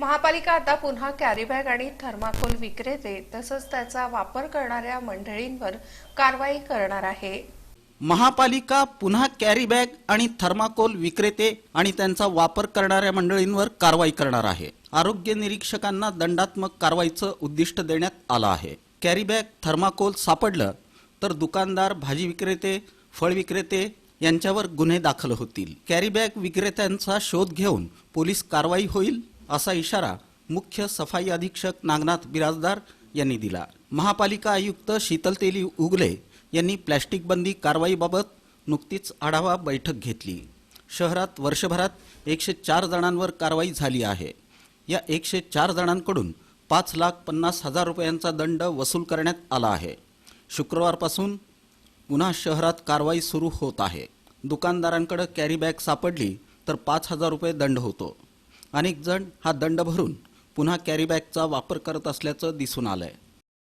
महापालिका आता पुन्हा कॅरीबॅग आणि थर्माकोल विक्रेते तसंच त्याचा वापर करणाऱ्या मंडळींवर कारवाई करणार आहे. महापालिका पुन्हा कॅरीबॅग आणि थर्माकोल विक्रेते आणि त्यांचा वापर करणाऱ्या मंडळींवर कारवाई करणार आहे. आरोग्य निरीक्षकांना दंडात्मक कारवाईचं उद्दिष्ट देण्यात आलं आहे. कॅरीबॅग थर्माकोल सापडलं तर दुकानदार भाजी विक्रेते फळ विक्रेते यांच्यावर गुन्हे दाखल होतील. कॅरीबॅग विक्रेत्यांचा शोध घेऊन पोलीस कारवाई होईल असा इशारा मुख्य सफाई अधीक्षक नागनाथ बिराजदार यांनी दिला. महापालिका आयुक्त शीतल तेली उगले यांनी प्लॅस्टिक बंदी कारवाईबाबत नुकतीच आढावा बैठक घेतली. शहरात वर्षभरात एकशे चार जणांवर कारवाई झाली आहे. या एकशे चार जणांकडून पाच लाख पन्नास हजार रुपयांचा दंड वसूल करण्यात आला आहे. शुक्रवारपासून पुन्हा शहरात कारवाई सुरू होत आहे. दुकानदारांकडे कॅरी बॅग सापडली तर पाच हजार रुपये दंड होतो. अनेक जण हा दंड भरून पुन्हा कॅरीबॅगचा वापर करत असल्याचं दिसून आलंय.